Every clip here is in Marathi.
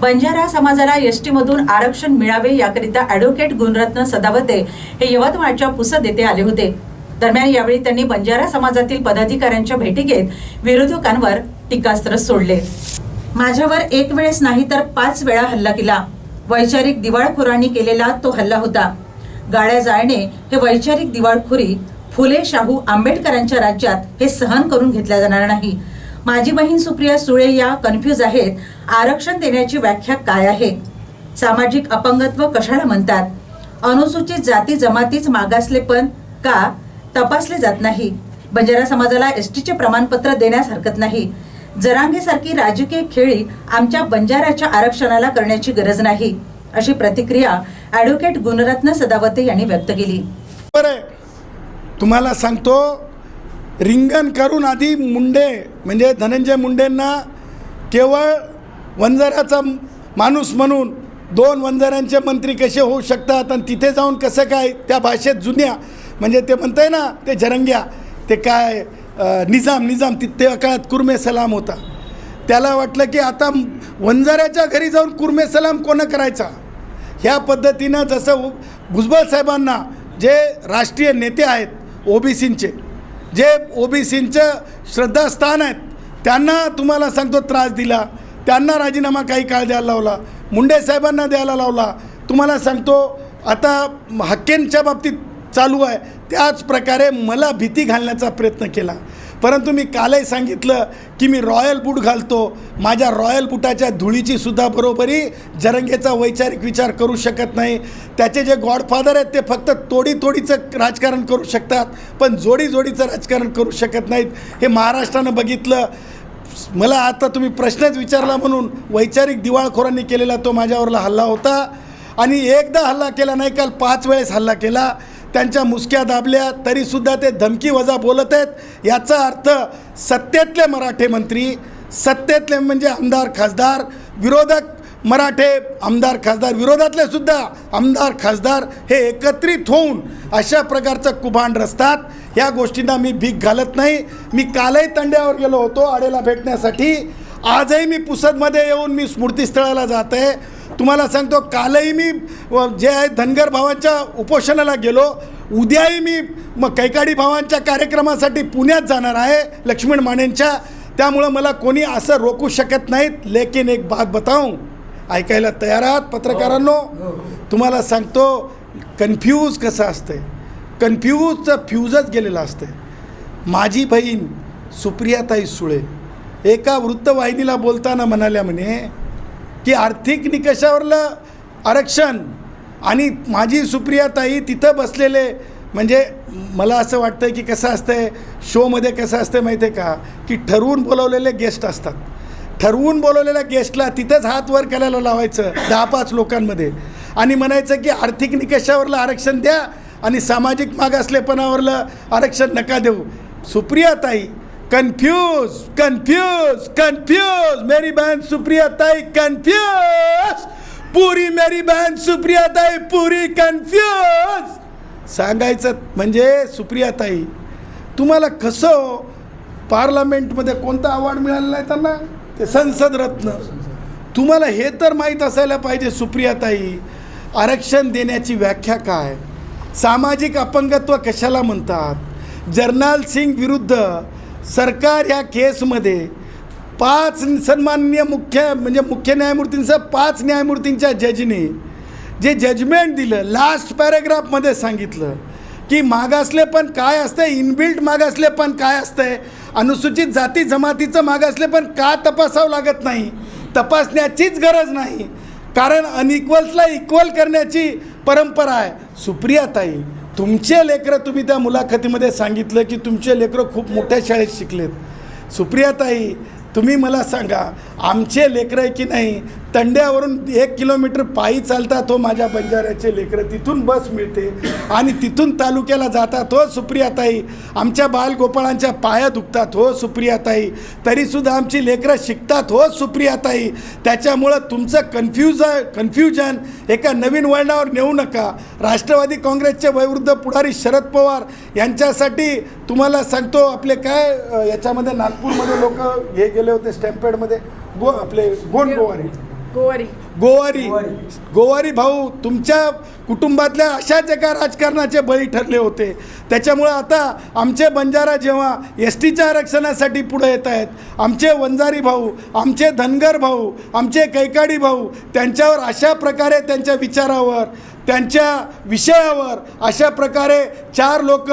बंजारा समाजाला एसटी मधून आरक्षण मिळावे याकरिता अॅडव्होकेट गुणरत्न सदावते हे यवतमाळच्या पुसद येथे आले होते. दरम्यान यावेळी त्यांनी बंजारा समाजातील पदाधिकाऱ्यांच्या भेटी घेत विरोधकांवर टीकास्त्र सोडले. माझ्यावर एक वेळेस नाही तर पाच वेळा हल्ला केला. वैचारिक दिवाळखोरांनी केलेला तो हल्ला होता. गाड्या जाळणे हे वैचारिक दिवाळखोरी फुले शाहू आंबेडकरांच्या राज्यात हे सहन करून घेतल्या जाणार नाही. माझी बहीण सुप्रिया सुळे या कन्फ्यूज आहेत. आरक्षण देण्याची व्याख्या काय आहे? सामाजिक अपंगत्व कशाला म्हणतात? अनुसूचित जाती जमातीच मागासले पण का तपासले जात नाही? बंजारा समाजाला एस टीचे प्रमाणपत्र देण्यास हरकत नाही. जरांगेसारखी राजकीय खेळी आमच्या बंजाराच्या आरक्षणाला करण्याची गरज नाही अशी प्रतिक्रिया ॲडव्होकेट गुणरत्न सदावते यांनी व्यक्त केली. बरं तुम्हाला सांगतो रिंगण करून आधी मुंडे म्हणजे धनंजय मुंडेंना केवळ वंजाराचा माणूस म्हणून दोन वंजारांचे मंत्री कसे होऊ शकतात आणि तिथे जाऊन कसं काय त्या भाषेत जुन्या म्हणजे ते म्हणताय ना ते झरंग्या ते काय निजाम निजाम ति त्या काळात कुर्मे सलाम होता. त्याला वाटलं की आता वंजाऱ्याच्या घरी जाऊन कुर्मे सलाम कोणं करायचा? ह्या पद्धतीनं जसं भुजबळ साहेबांना जे राष्ट्रीय नेते आहेत ओबीसींचे जे ओबीसींचं श्रद्धास्थान आहेत त्यांना तुम्हाला सांगतो त्रास दिला. त्यांना राजीनामा काही काळ द्यायला लावला. मुंडे साहेबांना द्यायला लावला. तुम्हाला सांगतो आता हक्केंच्या बाबतीत चालू आहे. त्याच प्रकारे मला भीती घालण्याचा प्रयत्न केला. परंतु मी कालही सांगितलं की मी रॉयल बूट घालतो. माझ्या रॉयल बुटाच्या धुळीची सुद्धा बरोबरी जरंगेचा वैचारिक विचार करू शकत नाही. त्याचे जे गॉडफादर आहेत ते फक्त तोडी तोडीचं राजकारण करू शकतात पण जोडी जोडीचं राजकारण करू शकत नाहीत. हे महाराष्ट्रानं बघितलं. मला आता तुम्ही प्रश्नच विचारला म्हणून वैचारिक दिवाळखोरांनी केलेला तो माझ्यावरला हल्ला होता. आणि एकदा हल्ला केला नाही काल पाच वेळेस हल्ला केला. त्यांच्या मुसक्या दाबल्या तरीसुद्धा ते धमकी वजा बोलत आहेत. याचा अर्थ सत्तेतले मराठे मंत्री सत्तेतले म्हणजे आमदार खासदार विरोधक मराठे आमदार खासदार विरोधातले सुद्धा आमदार खासदार हे एकत्रित होऊन अशा प्रकारचं कुभांड रचतात. या गोष्टींना मी भीक घालत नाही. मी कालही तंड्यावर गेलो होतो आडेला भेटण्यासाठी. आजही मी पुसदमध्ये येऊन मी स्मृतीस्थळाला जात आहे तुम्हाला सांगतो कालही मी व जे आहे धनगर भावांच्या उपोषणाला गेलो उद्याही मी मग कैकाडी भावांच्या कार्यक्रमासाठी पुण्यात जाणार आहे लक्ष्मण मानेंच्या. त्यामुळं मला कोणी असं रोखू शकत नाहीत लेकिन एक बात बताऊं. ऐकायला तयार आहात पत्रकारांनो? तुम्हाला सांगतो कन्फ्यूज कसं असतंय? कन्फ्यूजचं फ्यूजच गेलेलं असतंय. माझी बहीण सुप्रियाताई सुळे एका वृत्तवाहिनीला बोलताना म्हणाल्या म्हणे की आर्थिक निकषावरलं आरक्षण आणि माझी सुप्रियाताई तिथं बसलेले म्हणजे मला असं वाटतं की कसं असतंय शोमध्ये कसं असतं माहिती आहे का? की ठरवून बोलवलेले गेस्ट असतात. ठरवून बोलवलेल्या गेस्टला तिथंच हात वर करायला लावायचं दहा पाच लोकांमध्ये. आणि म्हणायचं की आर्थिक निकषावरलं आरक्षण द्या आणि सामाजिक मागासलेपणावरलं आरक्षण नका देऊ. सुप्रियाताई कन्फ्यूज कन्फ्यूज कन्फ्यूज मेरी बहन सुप्रियाताई कन्फ्यूज पुरी मेरी बहन सुप्रियाताई पुरी कन्फ्यूज सांगायचं म्हणजे सुप्रियाताई तुम्हाला कसं पार्लमेंटमध्ये कोणता अवॉर्ड मिळालेला आहे त्यांना? ते संसद रत्न. तुम्हाला हे तर माहीत असायला पाहिजे सुप्रियाताई आरक्षण देण्याची व्याख्या काय? सामाजिक अपंगत्व कशाला म्हणतात? जर्नाल सिंग विरुद्ध सरकार या केसमध्ये पाच सन्माननीय मुख्य म्हणजे मुख्य न्यायमूर्तींसह पाच न्यायमूर्तींच्या जजने जे जजमेंट दिलं लास्ट पॅरेग्राफमध्ये सांगितलं की मागासलेपण काय असतं इनबिल्ट मागासलेपण काय असतंय अनुसूचित जाती जमातीचं मागासलेपण का तपासावं लागत नाही तपासण्याचीच गरज नाही कारण अनइक्वल्सला इक्वल करण्याची परंपरा आहे. सुप्रियाताई तुमचे लेकरं तुम्ही त्या मुलाखतीमध्ये सांगितलं की तुमचे लेकरं खूप मोठ्या शाळेत शिकलेत. सुप्रियाताई तुम्ही मला सांगा आमचे लेकरं आहे की नाही? तंड्यावरून एक किलोमीटर पायी चालतात तो माझ्या बंजाऱ्याचे लेकरं. तिथून बस मिळते आणि तिथून तालुक्याला जातात हो सुप्रियाताई. आमच्या बालगोपाळांच्या पाया दुखतात हो सुप्रियाताई. तरीसुद्धा आमची लेकरं शिकतात हो सुप्रियाताई. त्याच्यामुळं तुमचं कन्फ्युज कन्फ्युजन एका नवीन वळणावर नेऊ नका. राष्ट्रवादी काँग्रेसचे वयवृद्ध पुढारी शरद पवार यांच्यासाठी तुम्हाला सांगतो आपले काय याच्यामध्ये नागपूरमध्ये लोक हे गेले होते स्टॅम्पेडमध्ये. गो आपले गोंड गोवारी गोवारी. गोवारी. गोवारी. भाऊ तुमच्या कुटुंबातल्या अशाच एका राजकारणाचे बळी ठरले होते. त्याच्यामुळं आता आमचे बंजारा जेव्हा एस टीच्या आरक्षणासाठी पुढे येत आहेत आमचे वंजारी भाऊ आमचे धनगर भाऊ आमचे कैकाडी भाऊ त्यांच्यावर अशा प्रकारे त्यांच्या विचारावर त्यांच्या विषयावर अशा प्रकारे चार लोक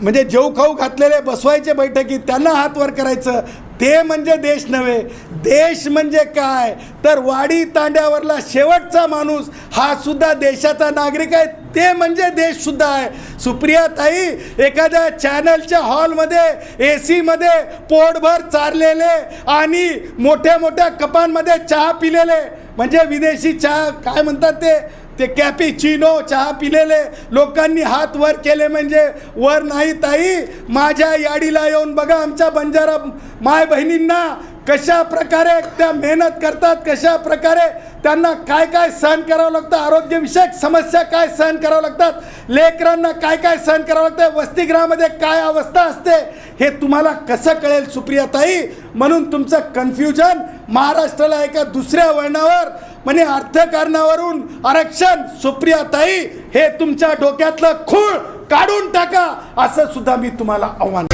म्हणजे जेव खाऊ घातलेले बसवायचे बैठकीत त्यांना हात वर करायचं ते म्हणजे देश नव्हे. देश म्हणजे काय? तर वाडी तांड्यावरला शेवटचा माणूस हा सुद्धा देशाचा नागरिक आहे. ते म्हणजे देश सुद्धा आहे. सुप्रिया ताई एखाद्या चॅनलच्या हॉलमध्ये ए सीमध्ये पोटभर चारलेले आणि मोठ्या मोठ्या कपांमध्ये चहा पिलेले. म्हणजे विदेशी चहा काय म्हणतात ते? ते कॅपिचिनो चहा पिलेले लोकांनी हात वर केले म्हणजे वर नाही ताई. माझ्या याडीला येऊन बघा आमच्या बंजारा माय बहिणींना कशा प्रकारे त्या मेहनत करतात कशा प्रकारे त्यांना काय काय सहन करावं लागतं आरोग्यविषयक समस्या काय सहन करावं लागतात लेकरांना काय काय सहन करावं लागतं वसतिगृहामध्ये काय अवस्था असते हे तुम्हाला कसं कळेल सुप्रियाताई म्हणून तुमचं कन्फ्युजन महाराष्ट्राला एका दुसऱ्या वळणावर म्हणजे अर्थकारणावरून आरक्षण सुप्रियाताई हे तुमच्या डोक्यातलं खूळ काढून टाका असं सुद्धा मी तुम्हाला आव्हान